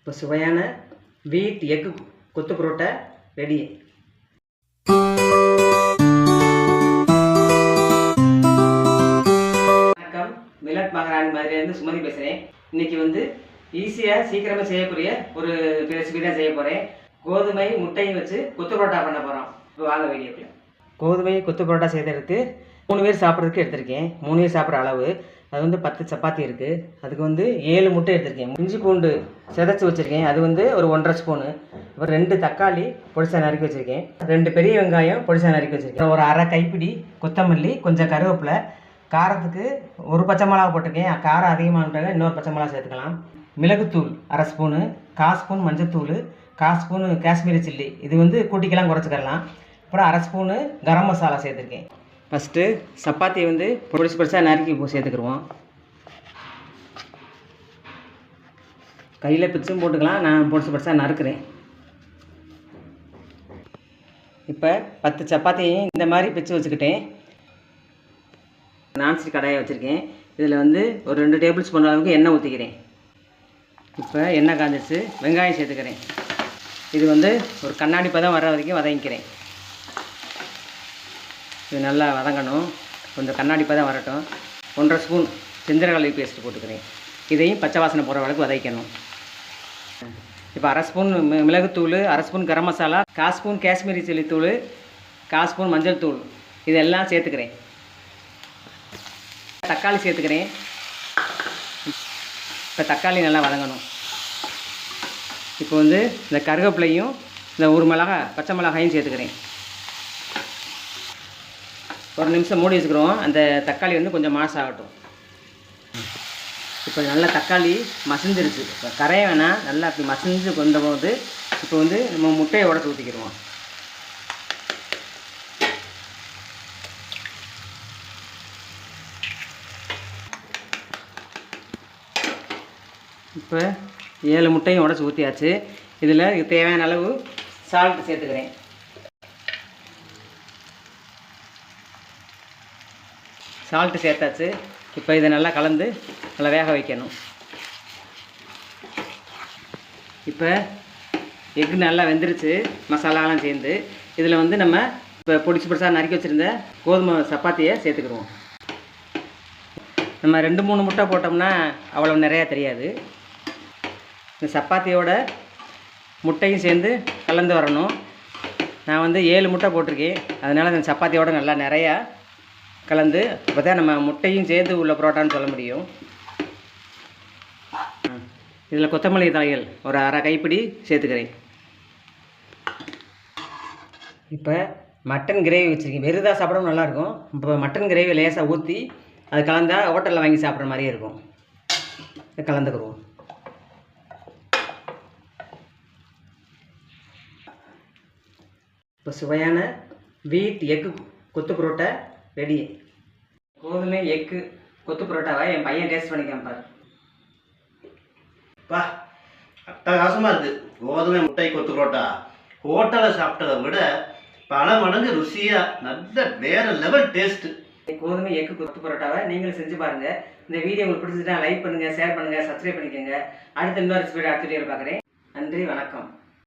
இப்போ சுவையான வீட் எக்கு கொத்து புரோட்டா ரெடி வணக்கம். மிலட் மகாராணி மாதிரிலேருந்து சுமதி பேசுகிறேன் இன்னைக்கு வந்து ஈஸியாக சீக்கிரமாக செய்யக்கூடிய ஒரு ரெசிபி தான் செய்ய போகிறேன் கோதுமை முட்டையும் வச்சு கொத்து புரோட்டா பண்ண போகிறோம் இப்போ வாங்க வீடியோக்குள்ள. கோதுமை கொத்து புரோட்டா எடுத்து மூணு பேர் சாப்பிட்றதுக்கு எடுத்திருக்கேன். மூணு பேர் சாப்பிட்ற அளவு. அது வந்து பத்து சப்பாத்தி இருக்குது அதுக்கு வந்து ஏழு முட்டை எடுத்திருக்கேன். இஞ்சி பூண்டு சிதைச்சி வச்சுருக்கேன். அது வந்து ஒரு ஒன்றரை ஸ்பூனு. அப்புறம் ரெண்டு தக்காளி பொடிசா நறுக்கி வச்சுருக்கேன். ரெண்டு பெரிய வெங்காயம் பொடிசா நறுக்கி வச்சுருக்கேன். ஒரு அரை கைப்பிடி கொத்தமல்லி கொஞ்சம் கருவேப்பிலை. காரத்துக்கு ஒரு பச்சை மிளகா போட்டிருக்கேன். காரம் அதிகமாகிட்டாங்க இன்னொரு பச்சை மிளகா சேர்த்துக்கலாம். மிளகுத்தூள் அரை ஸ்பூனு. கால் ஸ்பூன் மஞ்சத்தூள். கால் ஸ்பூனு காஷ்மீரி சில்லி. இது வந்து கூட்டிக்கெல்லாம் குறைச்சிக்கலாம் அப்புறம் அரை ஸ்பூனு கரம் மசாலா சேர்த்துருக்கேன். ஃபஸ்ட்டு சப்பாத்தி வந்து பொடிசு பொடிசாக நறுக்கி போ- சேர்த்துக்கிருவோம். கையில் பிச்சும் போட்டுக்கலாம் நான் பொடிசு பொடிசாக நறுக்கிறேன். இப்போ பத்து சப்பாத்தியையும் இந்த மாதிரி பிச்சு வச்சுக்கிட்டேன். நான்ஸ்டிக் கடாயை வச்சுருக்கேன். இதில் வந்து ஒரு ரெண்டு டேபிள் ஸ்பூன் அளவுக்கு எண்ணெய் ஊற்றிக்கிறேன் இப்போ எண்ணெய் காஞ்சிச்சு வெங்காயம் சேர்த்துக்கிறேன். இது வந்து ஒரு கண்ணாடி பதம் வர வரைக்கும் வதங்கிக்கிறேன். இது நல்லா வதங்கணும். கொஞ்சம் கண்ணாடி தான் வரட்டும். ஒன்றரை ஸ்பூன் செந்திரகலை பேஸ்ட் போட்டுக்கிறேன். இதையும் பச்சை வாசனை போகிற அளவுக்கு வதக்கணும். இப்போ அரை ஸ்பூன் மி- மிளகுத்தூள் அரை ஸ்பூன் கரம் மசாலா கால் ஸ்பூன் காஷ்மீரி சில்லி தூள் கால் ஸ்பூன் மஞ்சள் தூள். இதெல்லாம் சேர்த்துக்கிறேன். தக்காளி சேர்த்துக்கிறேன். இப்போ தக்காளி நல்லா வதங்கணும். இப்போ வந்து இந்த கருவேப்பிலையும் இந்த ஒரு மிளகா பச்சை மிளகாயும் சேர்த்துக்கிறேன். ஒரு நிமிஷம் மூடி வச்சுக்கிறோம். அந்த தக்காளி வந்து கொஞ்சம் மாஸ் ஆகட்டும். இப்போ நல்லா தக்காளி மசிஞ்சிருச்சு. இப்போ கரைய வேணாம். நல்லா அப்படி மசிஞ்சு வந்தபோது இப்போ வந்து நம்ம முட்டையை உடச்சி ஊற்றிக்கிடுவோம் இப்போ ஏழு முட்டையும் உடச்சி ஊற்றியாச்சு இதில் தேவையான அளவு சால்ட் சேர்த்துக்கிறேன். சால்ட்டு சேர்த்தாச்சு. இப்போ இதை நல்லா கலந்து நல்லா வேக வைக்கணும். இப்போ எக் நல்லா வெந்துருச்சு. மசாலாலாம் சேர்ந்து. இதில் வந்து நம்ம இப்போ பொடிச்சு பொடிசாக நறுக்கி வச்சுருந்த கோதுமை சப்பாத்தியை சேர்த்துக்கிடுவோம். நம்ம ரெண்டு மூணு முட்டை போட்டோம்னா அவ்வளோ நிறையா தெரியாது. இந்த சப்பாத்தியோட முட்டையும் சேர்ந்து கலந்து வரணும். நான் வந்து ஏழு முட்டை போட்டிருக்கேன். அதனால் இந்த சப்பாத்தியோட நல்லா நிறையா கலந்து அப்போ தான் நம்ம முட்டையும் சேர்ந்து உள்ள புரோட்டான்னு சொல்ல முடியும். இதில் கொத்தமல்லி தலைகள் ஒரு அரை கைப்பிடி சேர்த்துக்கிறேன். இப்போ மட்டன் கிரேவி வச்சுருக்கேன். வெறுதாக சாப்பிடவும் நல்லாயிருக்கும். இப்போ மட்டன் கிரேவி லேசாக ஊற்றி அது கலந்தால் ஹோட்டலில் வாங்கி சாப்பிட்ற மாதிரியே இருக்கும். இதை கலந்துக்கிடுவோம் இப்போ சுவையான வீட் எக்கு கொத்து புரோட்டை ரெடி. கோதுமை எக்கு கொத்து புரோட்டாவை என் பையன் டேஸ்ட் பண்ணிக்காம பாரு. பா அட்டகாசமாக இருக்குது கோதுமை முட்டை கொத்து புரோட்டா. ஹோட்டலில் சாப்பிட்டதை விட பல மடங்கு ருசியாக நல்ல வேற லெவல் டேஸ்ட்டு கோதுமை எக்கு கொத்து பரோட்டாவை நீங்களும் செஞ்சு பாருங்க. இந்த வீடியோ உங்களுக்கு பிடிச்சிட்டா லைக் பண்ணுங்க ஷேர் பண்ணுங்க சப்ஸ்கிரைப் பண்ணிக்கோங்க. அடுத்த இன்னொரு ஸ்பீட் அடுத்த வீடியோவில் பார்க்குறேன். நன்றி வணக்கம்.